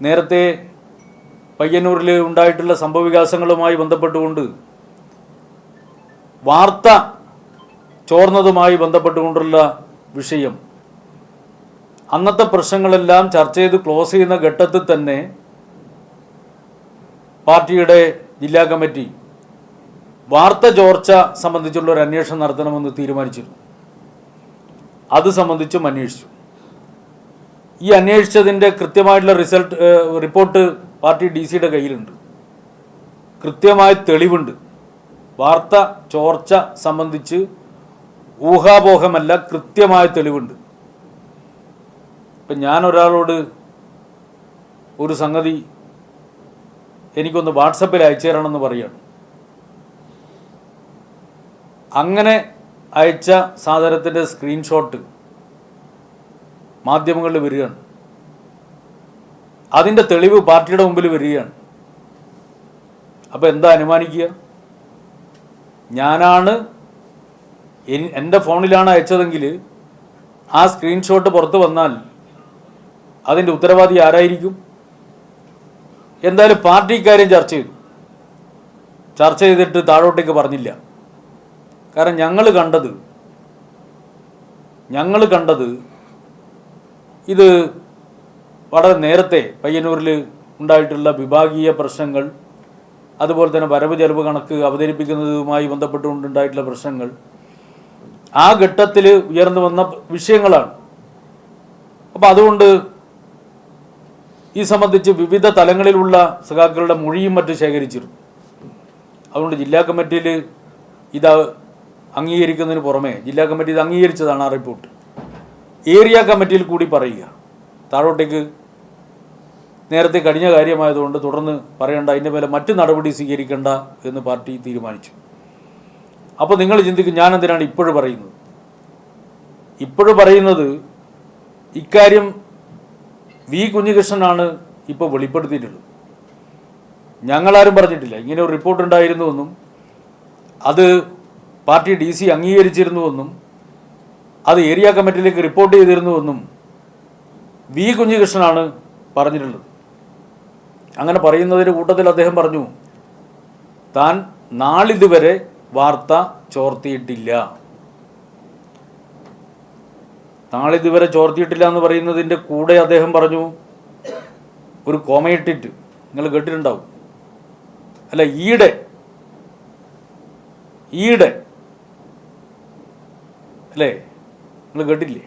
നേരത്തെ പയ്യന്നൂരിൽ ഉണ്ടായിട്ടുള്ള സംഭവവികാസങ്ങളുമായി ബന്ധപ്പെട്ടുകൊണ്ട് വാർത്ത ചോർന്നതുമായി ബന്ധപ്പെട്ടുകൊണ്ടുള്ള വിഷയം അന്നത്തെ പ്രശ്നങ്ങളെല്ലാം ചർച്ച ചെയ്ത് ക്ലോസ് ചെയ്യുന്ന ഘട്ടത്തിൽ തന്നെ പാർട്ടിയുടെ ജില്ലാ കമ്മിറ്റി വാർത്ത ചോർച്ച സംബന്ധിച്ചുള്ള ഒരു അന്വേഷണം നടത്തണമെന്ന് തീരുമാനിച്ചിരുന്നു. അത് സംബന്ധിച്ചും അന്വേഷിച്ചു. ഈ അന്വേഷിച്ചതിന്റെ കൃത്യമായിട്ടുള്ള റിസൾട്ട് റിപ്പോർട്ട് പാർട്ടി ഡി സിയുടെ കയ്യിലുണ്ട്. കൃത്യമായ തെളിവുണ്ട്. വാർത്ത ചോർച്ച സംബന്ധിച്ച് ഊഹാപോഹമല്ല കൃത്യമായ തെളിവുണ്ട്. ഇപ്പം ഞാൻ ഒരാളോട് ഒരു സംഗതി എനിക്കൊന്ന് വാട്സപ്പിൽ അയച്ചു തരണമെന്ന് പറയുകയാണ്. അങ്ങനെ അയച്ച സാധനത്തിന്റെ സ്ക്രീൻഷോട്ട് മാധ്യമങ്ങളിൽ വരികയാണ്. അതിന്റെ തെളിവ് പാർട്ടിയുടെ മുമ്പിൽ വരികയാണ്. അപ്പോൾ എന്താ അനുമാനിക്കുക? ഞാനാണ് എന്റെ ഫോണിലാണ് അയച്ചതെങ്കിൽ ആ സ്ക്രീൻഷോട്ട് പുറത്ത് വന്നാൽ അതിന്റെ ഉത്തരവാദി ആരായിരിക്കും? എന്തായാലും പാർട്ടി ഇക്കാര്യം ചർച്ച ചെയ്തു. ചർച്ച ചെയ്തിട്ട് താഴോട്ടേക്ക് പറഞ്ഞില്ല. കാരണം ഞങ്ങൾ കണ്ടത് ഞങ്ങൾ കണ്ടത് ഇത് വളരെ നേരത്തെ പയ്യന്നൂരിൽ ഉണ്ടായിട്ടുള്ള വിഭാഗീയ പ്രശ്നങ്ങൾ അതുപോലെ തന്നെ വരവ് ചെലവ് കണക്ക് അവതരിപ്പിക്കുന്നതുമായി ബന്ധപ്പെട്ടുകൊണ്ടുണ്ടായിട്ടുള്ള പ്രശ്നങ്ങൾ ആ ഘട്ടത്തിൽ ഉയർന്നു വന്ന വിഷയങ്ങളാണ്. അപ്പോൾ അതുകൊണ്ട് ഈ സംബന്ധിച്ച് വിവിധ തലങ്ങളിലുള്ള സഖാക്കളുടെ മൊഴിയും മറ്റ് ശേഖരിച്ചിരുന്നു. അതുകൊണ്ട് ജില്ലാ കമ്മിറ്റിയിൽ ഇത് അംഗീകരിക്കുന്നതിന് പുറമെ ജില്ലാ കമ്മിറ്റി ഇത് അംഗീകരിച്ചതാണ് ആ റിപ്പോർട്ട്. ഏരിയ കമ്മിറ്റിയിൽ കൂടി പറയുക. താഴോട്ടേക്ക് നേരത്തെ കഴിഞ്ഞ കാര്യമായതുകൊണ്ട് തുടർന്ന് പറയേണ്ട അതിന്റെ മേലെ മറ്റ് നടപടി സ്വീകരിക്കേണ്ട എന്ന് പാർട്ടി തീരുമാനിച്ചു. അപ്പോൾ നിങ്ങൾ ചിന്തിക്കും ഞാൻ എന്തിനാണ് ഇപ്പോഴും പറയുന്നത്? ഇപ്പോഴും പറയുന്നത് ഇക്കാര്യം വി കുഞ്ഞികൃഷ്ണനാണ് ഇപ്പോൾ വെളിപ്പെടുത്തിയിട്ടുള്ളത്. ഞങ്ങളാരും പറഞ്ഞിട്ടില്ല. ഇങ്ങനെ ഒരു റിപ്പോർട്ട് ഉണ്ടായിരുന്നുവെന്നും അത് പാർട്ടി ഡി സി അംഗീകരിച്ചിരുന്നുവെന്നും അത് ഏരിയ കമ്മിറ്റിയിലേക്ക് റിപ്പോർട്ട് ചെയ്തിരുന്നുവെന്നും വി കുഞ്ഞികൃഷ്ണനാണ് പറഞ്ഞിട്ടുള്ളത്. അങ്ങനെ പറയുന്നതിന്റെ കൂട്ടത്തിൽ അദ്ദേഹം പറഞ്ഞു താൻ നാളിതുവരെ വാർത്ത ചോർത്തിയിട്ടില്ല. നാളിതുവരെ ചോർത്തിയിട്ടില്ല എന്ന് പറയുന്നതിന്റെ കൂടെ അദ്ദേഹം പറഞ്ഞു ഒരു കോമയിട്ടിട്ട് നിങ്ങൾ കേട്ടിട്ടുണ്ടാവും. അല്ല ഈടെ ഈടെ അല്ലേ? നിങ്ങൾ കേട്ടില്ലേ?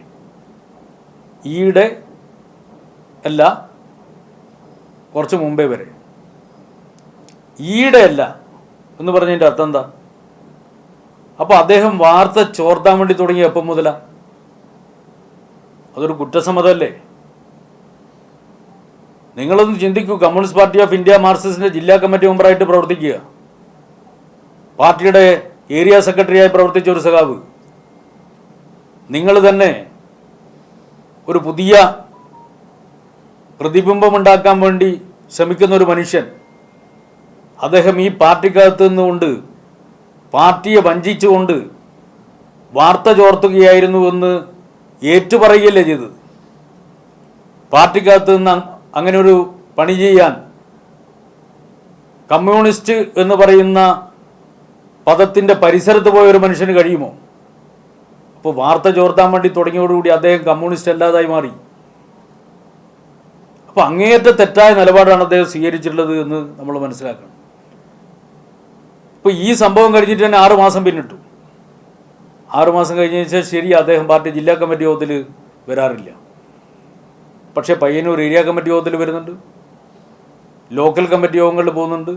ഈയിടെ അല്ല കുറച്ച് മുമ്പേ വരെ. ഈയിടെ അല്ല എന്ന് പറഞ്ഞതിന്റെ അർത്ഥം എന്താ? അപ്പോൾ അദ്ദേഹം വാർത്ത ചോർത്താൻ വേണ്ടി തുടങ്ങിയ എപ്പം മുതലാ? അതൊരു കുറ്റസമ്മതമല്ലേ? നിങ്ങളൊന്ന് ചിന്തിക്കൂ കമ്മ്യൂണിസ്റ്റ് പാർട്ടി ഓഫ് ഇന്ത്യ മാർക്സിസ്റ്റിന്റെ ജില്ലാ കമ്മിറ്റി മെമ്പറായിട്ട് പ്രവർത്തിക്കുക. പാർട്ടിയുടെ ഏരിയ സെക്രട്ടറിയായി പ്രവർത്തിച്ച ഒരു സഖാവ്. നിങ്ങൾ തന്നെ ഒരു പുതിയ പ്രതിബിംബം ഉണ്ടാക്കാൻ വേണ്ടി ശ്രമിക്കുന്ന ഒരു മനുഷ്യൻ. അദ്ദേഹം ഈ പാർട്ടിക്കകത്ത് നിന്നുകൊണ്ട് പാർട്ടിയെ വഞ്ചിച്ചുകൊണ്ട് വാർത്ത ചോർത്തുകയായിരുന്നു എന്ന് ഏറ്റുപറയുകയല്ലേ ചെയ്തത്. പാർട്ടിക്കകത്ത് നിന്ന് അങ്ങനെ ഒരു പണി ചെയ്യാൻ കമ്മ്യൂണിസ്റ്റ് എന്ന് പറയുന്ന പദത്തിന്റെ പരിസരത്ത് പോയ ഒരു മനുഷ്യന് കഴിയുമോ? അപ്പോൾ വാർത്ത ചോർത്താൻ വേണ്ടി തുടങ്ങിയോടുകൂടി അദ്ദേഹം കമ്മ്യൂണിസ്റ്റ് അല്ലാതായി മാറി. അപ്പോൾ അങ്ങേയറ്റ തെറ്റായ നിലപാടാണ് അദ്ദേഹം സ്വീകരിച്ചിട്ടുള്ളത് എന്ന് നമ്മൾ മനസ്സിലാക്കണം. ഇപ്പോൾ ഈ സംഭവം കഴിഞ്ഞിട്ട് തന്നെ ആറ് മാസം പിന്നിട്ടു. ആറ് മാസം ശേഷം ശരി അദ്ദേഹം പാർട്ടി ജില്ലാ കമ്മിറ്റി യോഗത്തിൽ വരാറില്ല. പക്ഷേ പയ്യന്നൂർ ഏരിയ കമ്മിറ്റി യോഗത്തിൽ വരുന്നുണ്ട്. ലോക്കൽ കമ്മിറ്റി യോഗങ്ങളിൽ പോകുന്നുണ്ട്.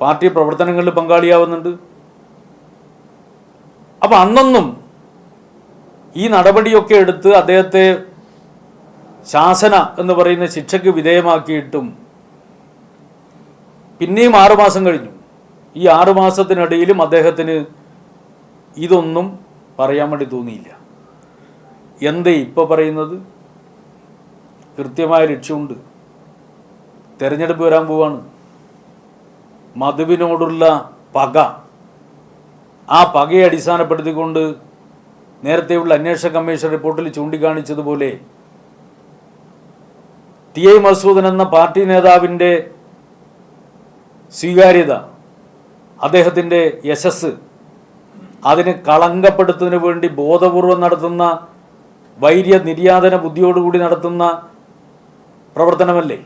പാർട്ടി പ്രവർത്തനങ്ങളിൽ പങ്കാളിയാവുന്നുണ്ട്. അപ്പം അന്നൊന്നും ഈ നടപടിയൊക്കെ എടുത്ത് അദ്ദേഹത്തെ ശാസന എന്ന് പറയുന്ന ശിക്ഷയ്ക്ക് വിധേയമാക്കിയിട്ടും പിന്നെയും ആറുമാസം കഴിഞ്ഞു. ഈ ആറുമാസത്തിനിടയിലും അദ്ദേഹത്തിന് ഇതൊന്നും പറയാൻ വേണ്ടി തോന്നിയില്ല. എന്തേ ഇപ്പോൾ പറയുന്നത്? കൃത്യമായ ലക്ഷ്യമുണ്ട്. തിരഞ്ഞെടുപ്പ് വരാൻ പോവാണ്. മധുവിനോടുള്ള പക. ആ പകയെ അടിസ്ഥാനപ്പെടുത്തിക്കൊണ്ട് നേരത്തെയുള്ള അന്വേഷണ കമ്മീഷൻ റിപ്പോർട്ടിൽ ചൂണ്ടിക്കാണിച്ചതുപോലെ ടി ഐ മസൂദൻ എന്ന പാർട്ടി നേതാവിന്റെ സ്വീകാര്യത അദ്ദേഹത്തിന്റെ യശസ് അതിന് കളങ്കപ്പെടുത്തുന്നതിന് വേണ്ടി ബോധപൂർവം നടത്തുന്ന വൈര്യ നിര്യാതന ബുദ്ധിയോടുകൂടി നടത്തുന്ന പ്രവർത്തനമല്ലേ?